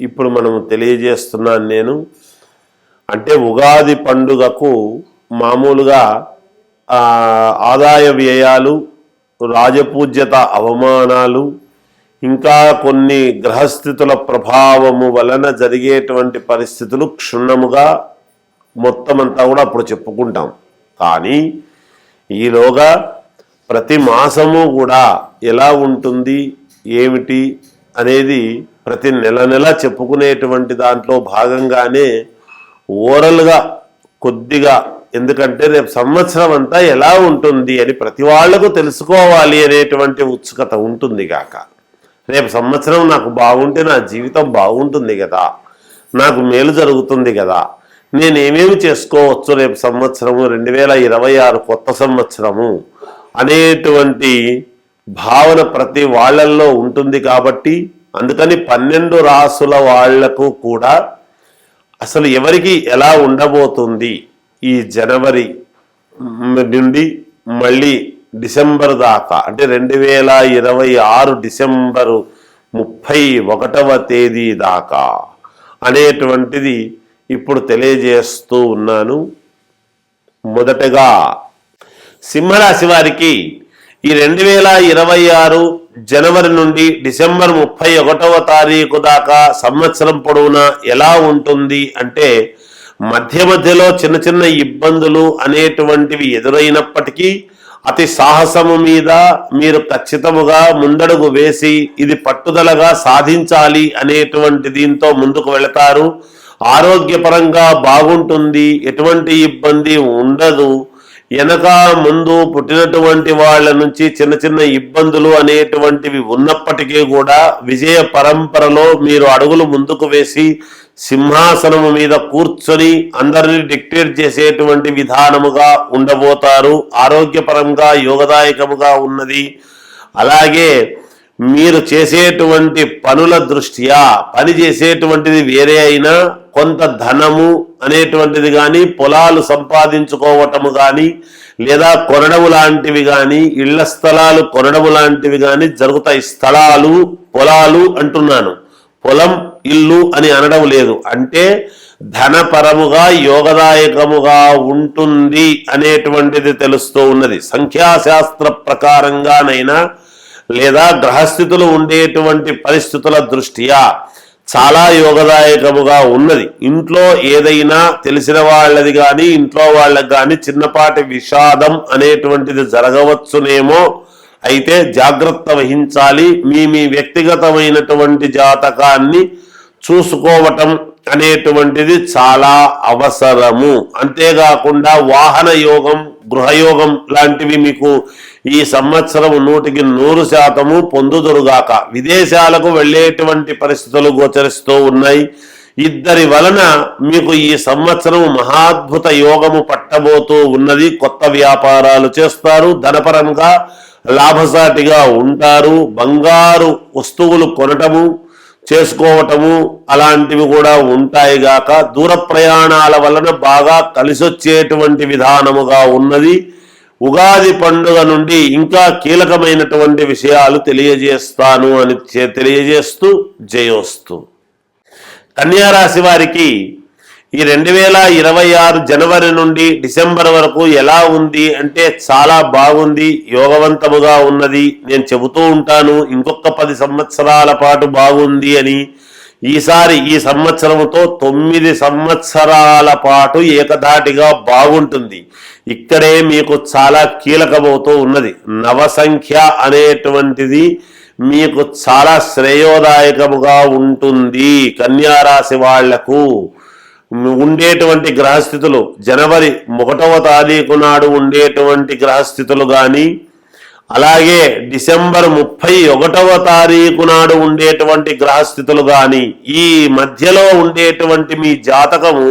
ఇప్పుడు మనము తెలియజేస్తున్నాను నేను. అంటే ఉగాది పండుగకు మామూలుగా ఆదాయ వ్యయాలు రాజపూజ్యత అవమానాలు ఇంకా కొన్ని గ్రహస్థితుల ప్రభావము వలన జరిగేటువంటి పరిస్థితులు క్షుణ్ణముగా మొత్తం అంతా కూడా అప్పుడు చెప్పుకుంటాం. కానీ ఈలోగా ప్రతి మాసము కూడా ఎలా ఉంటుంది ఏమిటి అనేది ప్రతి నెల నెల చెప్పుకునేటువంటి దాంట్లో భాగంగానే ఓరల్గా కొద్దిగా ఎందుకంటే రేపు సంవత్సరం అంతా ఎలా ఉంటుంది అని ప్రతి వాళ్ళకు తెలుసుకోవాలి అనేటువంటి ఉత్సుకత ఉంటుంది కాక. రేపు సంవత్సరం నాకు బాగుంటే నా జీవితం బాగుంటుంది కదా. నాకు మేలు జరుగుతుంది కదా. నేనేమేమి చేసుకోవచ్చు రేపు సంవత్సరము రెండు వేల ఇరవై ఆరు కొత్త సంవత్సరము అనేటువంటి భావన ప్రతి వాళ్ళల్లో ఉంటుంది కాబట్టి అందుకని పన్నెండు రాసుల వాళ్ళకు కూడా అసలు ఎవరికి ఎలా ఉండబోతుంది ఈ జనవరి నుండి మళ్ళీ డిసెంబర్ దాకా అంటే రెండు వేల ఇరవై ఆరు డిసెంబరు ముప్పై ఒకటవ తేదీ దాకా అనేటువంటిది ఇప్పుడు తెలియజేస్తూ ఉన్నాను. మొదటగా సింహరాశి వారికి ఈ రెండు వేల ఇరవై ఆరు జనవరి నుండి డిసెంబర్ ముప్పై ఒకటవ తారీఖు దాకా సంవత్సరం పొడవునా ఎలా ఉంటుంది అంటే మధ్య మధ్యలో చిన్న చిన్న ఇబ్బందులు అనేటువంటివి ఎదురైనప్పటికీ అతి సాహసము మీద మీరు ఖచ్చితముగా ముందడుగు వేసి ఇది పట్టుదలగా సాధించాలి అనేటువంటి దీంతో ముందుకు వెళతారు. ఆరోగ్యపరంగా బాగుంటుంది ఎటువంటి ఇబ్బంది ఉండదు. వెనక ముందు పుట్టినటువంటి వాళ్ళ నుంచి చిన్న చిన్న ఇబ్బందులు అనేటువంటివి ఉన్నప్పటికీ కూడా విజయ పరంపరలో మీరు అడుగులు ముందుకు వేసి సింహాసనము మీద కూర్చొని అందరినీ డిక్టేట్ చేసేటువంటి విధానముగా ఉండబోతారు. ఆరోగ్యపరంగా యోగదాయకముగా ఉన్నది. అలాగే మీరు చేసేటువంటి పనుల దృష్ట్యా పని చేసేటువంటిది వేరే అయినా కొంత ధనము అనేటువంటిది కానీ పొలాలు సంపాదించుకోవటము కానీ లేదా కొనడము లాంటివి కానీ ఇళ్ళ స్థలాలు కొనడము లాంటివి కానీ జరుగుతాయి. స్థలాలు పొలాలు అంటున్నాను. పొలం ఇల్లు అని అనడం లేదు. అంటే ధనపరముగా యోగదాయకముగా ఉంటుంది అనేటువంటిది తెలుస్తూ ఉన్నది. సంఖ్యాశాస్త్ర ప్రకారంగానైనా లేదా గ్రహస్థితులు ఉండేటువంటి పరిస్థితుల దృష్ట్యా చాలా యోగదాయకముగా ఉన్నది. ఇంట్లో ఏదైనా తెలిసిన వాళ్ళది కానీ ఇంట్లో వాళ్ళకి కానీ చిన్నపాటి విషాదం అనేటువంటిది జరగవచ్చునేమో. అయితే జాగ్రత్త వహించాలి. మీ మీ వ్యక్తిగతమైనటువంటి జాతకాన్ని చూసుకోవటం అనేటువంటిది చాలా అవసరము. అంతేకాకుండా వాహన యోగం గృహయోగం లాంటివి మీకు ఈ సంవత్సరం నూటికి నూరు శాతము పొందుదురుగాక. విదేశాలకు వెళ్ళేటువంటి పరిస్థితులు గోచరిస్తూ ఉన్నాయి. ఇద్దరి వలన మీకు ఈ సంవత్సరం మహాద్భుత యోగము పట్టబోతూ ఉన్నది. కొత్త వ్యాపారాలు చేస్తారు. ధనపరంగా లాభసాటిగా ఉంటారు. బంగారు వస్తువులు కొనటము చేసుకోవటము అలాంటివి కూడా ఉంటాయి గాక దూర ప్రయాణాల వలన బాగా కలిసొచ్చేటువంటి విధానముగా ఉన్నది. ఉగాది పండుగ నుండి ఇంకా కీలకమైనటువంటి విషయాలు తెలియజేస్తాను అని తెలియజేస్తూ జయోస్తు. కన్యారాశి వారికి ఈ రెండు వేల ఇరవై ఆరు జనవరి నుండి డిసెంబర్ వరకు ఎలా ఉంది అంటే చాలా బాగుంది యోగవంతముగా ఉన్నది. నేను చెబుతూ ఉంటాను ఇంకొక పది సంవత్సరాల పాటు బాగుంది అని. ఈసారి ఈ సంవత్సరముతో తొమ్మిది సంవత్సరాల పాటు ఏకధాటిగా బాగుంటుంది. ఇక్కడే మీకు చాలా కీలకమవుతూ ఉన్నది. నవసంఖ్య అనేటువంటిది మీకు చాలా శ్రేయోదాయకముగా ఉంటుంది కన్యారాశి వాళ్ళకు. ఉండేటువంటి గ్రహస్థితులు జనవరి ఒకటవ తారీఖు నాడు ఉండేటువంటి గ్రహస్థితులు కానీ అలాగే డిసెంబర్ ముప్పై ఒకటవ తారీఖు నాడు ఉండేటువంటి గ్రహస్థితులు కానీ ఈ మధ్యలో ఉండేటువంటి మీ జాతకము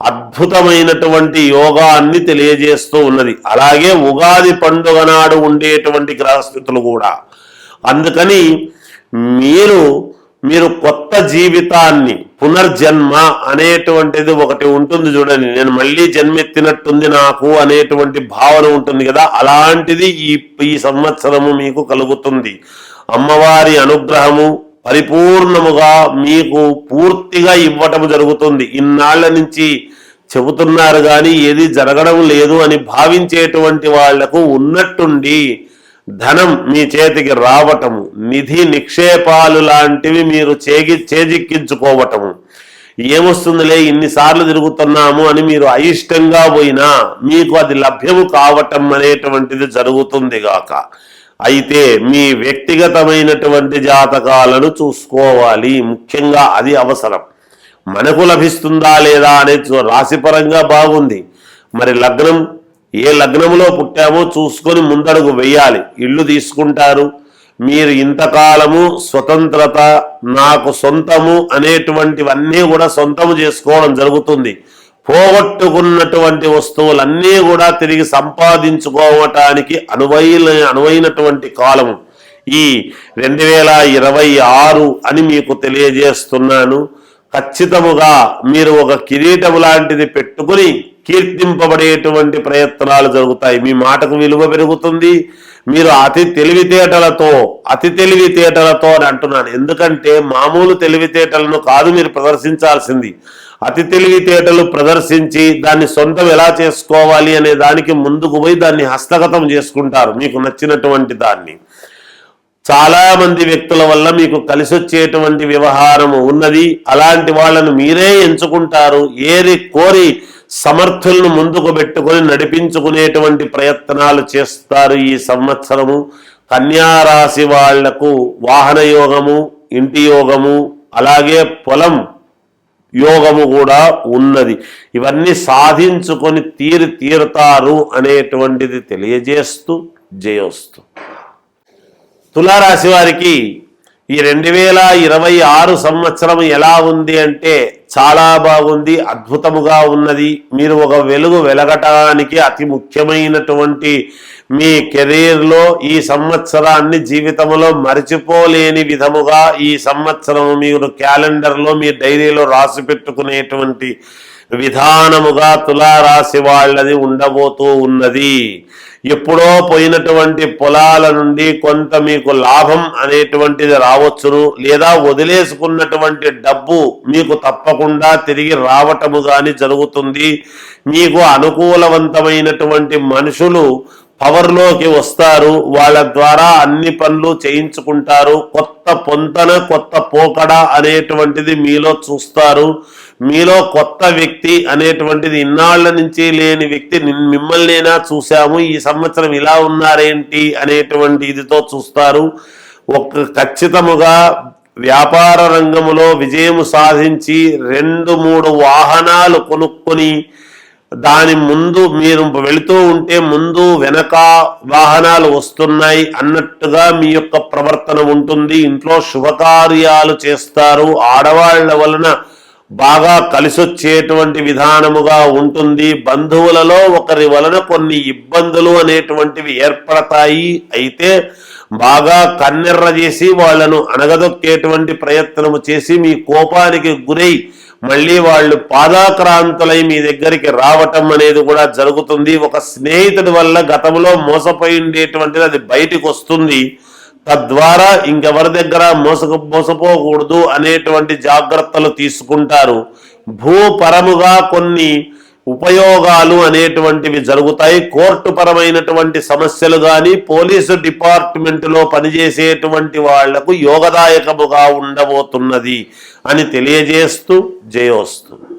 అద్భుతమైనటువంటి యోగాన్ని తెలియజేస్తూ ఉన్నది. అలాగే ఉగాది పండుగ నాడు ఉండేటువంటి గ్రహస్థితులు కూడా. అందుకని మీరు మీరు కొత్త జీవితాన్ని పునర్జన్మ అనేటువంటిది ఒకటి ఉంటుంది చూడండి. నేను మళ్ళీ జన్మెత్తినట్టుంది నాకు అనేటువంటి భావన ఉంటుంది కదా. అలాంటిది ఈ ఈ సంవత్సరము మీకు కలుగుతుంది. అమ్మవారి అనుగ్రహము పరిపూర్ణముగా మీకు పూర్తిగా ఇవ్వటం జరుగుతుంది. ఇన్నాళ్ళ నుంచి చెబుతున్నారు కానీ ఏది జరగడం లేదు అని భావించేటువంటి వాళ్ళకు ఉన్నట్టుండి ధనం మీ చేతికి రావటము నిధి నిక్షేపాలు లాంటివి మీరు చేగి చేజిక్కించుకోవటము. ఏమొస్తుందిలే ఇన్నిసార్లు తిరుగుతున్నాము అని మీరు అయిష్టంగా పోయినా మీకు అది లభ్యము కావటం అనేటువంటిది జరుగుతుంది గాక. అయితే మీ వ్యక్తిగతమైనటువంటి జాతకాలను చూసుకోవాలి ముఖ్యంగా అది అవసరం. మనకు లభిస్తుందా లేదా అనేది రాశిపరంగా బాగుంది. మరి లగ్నం ఏ లగ్నంలో పుట్టామో చూసుకొని ముందడుగు వెయ్యాలి ఇల్లు తీసుకుంటారు. మీరు ఇంతకాలము స్వతంత్రత నాకు సొంతము అనేటువంటివన్నీ కూడా సొంతము చేసుకోవడం జరుగుతుంది. పోగొట్టుకున్నటువంటి వస్తువులన్నీ కూడా తిరిగి సంపాదించుకోవటానికి అనువైన అనువైనటువంటి కాలము. ఈ రెండు వేల ఇరవై ఆరు అని మీకు తెలియజేస్తున్నాను. ఖచ్చితముగా మీరు ఒక కిరీటము లాంటిది పెట్టుకుని కీర్తింపబడేటువంటి ప్రయత్నాలు జరుగుతాయి. మీ మాటకు విలువ పెరుగుతుంది. మీరు అతి తెలివితేటలతో అతి తెలివితేటలతో అని అంటున్నాను. ఎందుకంటే మామూలు తెలివితేటలను కాదు మీరు ప్రదర్శించాల్సింది. అతి తెలివితేటలు ప్రదర్శించి దాన్ని సొంతం ఎలా చేసుకోవాలి అనే దానికి ముందుకు పోయి దాన్ని హస్తగతం చేసుకుంటారు. మీకు నచ్చినటువంటి దాన్ని. చాలా మంది వ్యక్తుల వల్ల మీకు కలిసి వచ్చేటువంటి వ్యవహారము ఉన్నది. అలాంటి వాళ్ళను మీరే ఎంచుకుంటారు. ఏరి కోరి సమర్థులను ముందుకు పెట్టుకొని నడిపించుకునేటువంటి ప్రయత్నాలు చేస్తారు ఈ సంవత్సరము. కన్యారాశి వాళ్ళకు వాహన యోగము ఇంటి యోగము అలాగే పొలం యోగము కూడా ఉన్నది. ఇవన్నీ సాధించుకొని తీరి తీరుతారు అనేటువంటిది తెలియజేస్తూ జయోస్తు. తులారాశి వారికి ఈ రెండు వేల ఇరవై ఆరు సంవత్సరం ఎలా ఉంది అంటే చాలా బాగుంది అద్భుతముగా ఉన్నది. మీరు ఒక వెలుగు వెలగటానికి అతి ముఖ్యమైనటువంటి మీ కెరీర్లో ఈ సంవత్సరాన్ని జీవితంలో మరిచిపోలేని విధముగా ఈ సంవత్సరం మీరు క్యాలెండర్లో మీ డైరీలో రాసి పెట్టుకునేటువంటి విధానముగా తులారాశి వాళ్ళది ఉండబోతూ ఉన్నది. ఎప్పుడో పోయినటువంటి పొలాల నుండి కొంత మీకు లాభం అనేటువంటిది రావచ్చును లేదా వదిలేసుకున్నటువంటి డబ్బు మీకు తప్పకుండా తిరిగి రావటము కానీ జరుగుతుంది. మీకు అనుకూలవంతమైనటువంటి మనుషులు పవర్లోకి వస్తారు. వాళ్ళ ద్వారా అన్ని పనులు చేయించుకుంటారు. కొత్త పొంతన కొత్త పోకడ అనేటువంటిది మీలో చూస్తారు. మీలో కొత్త వ్యక్తి అనేటువంటిది ఇన్నాళ్ళ నుంచి లేని వ్యక్తి మిమ్మల్నైనా చూసాము ఈ సంవత్సరం ఇలా ఉన్నారేంటి అనేటువంటి ఇదితో చూస్తారు. ఒక ఖచ్చితముగా వ్యాపార రంగంలో విజయం సాధించి రెండు మూడు వాహనాలు కొనుక్కొని దాని ముందు మీరు వెళుతూ ఉంటే ముందు వెనక వాహనాలు వస్తున్నాయి అన్నట్టుగా మీ యొక్క ప్రవర్తన ఉంటుంది. ఇంట్లో శుభకార్యాలు చేస్తారు. ఆడవాళ్ళ వలన బాగా కలిసొచ్చేటువంటి విధానముగా ఉంటుంది. బంధువులలో ఒకరి వలన కొన్ని ఇబ్బందులు అనేటువంటివి ఏర్పడతాయి. అయితే బాగా కన్నెర్ర చేసి వాళ్ళను అనగదొక్కేటువంటి ప్రయత్నము చేసి మీ కోపానికి గురై మళ్ళీ వాళ్ళు పాదాక్రాంతులై మీ దగ్గరికి రావటం అనేది కూడా జరుగుతుంది. ఒక స్నేహితుడి వల్ల గతంలో మోసపోయి ఉండేటువంటిది అది బయటికి వస్తుంది. తద్వారా ఇంకెవరి దగ్గర మోసకు మోసపోకూడదు అనేటువంటి జాగ్రత్తలు తీసుకుంటారు. భూపరముగా కొన్ని ఉపయోగాలు అనేటువంటివి జరుగుతాయి. కోర్టు పరమైనటువంటి సమస్యలు కానీ పోలీసు డిపార్ట్మెంట్లో పనిచేసేటువంటి వాళ్ళకు యోగదాయకముగా ఉండబోతున్నది. అని తెలియజేస్తూ జయోస్తు.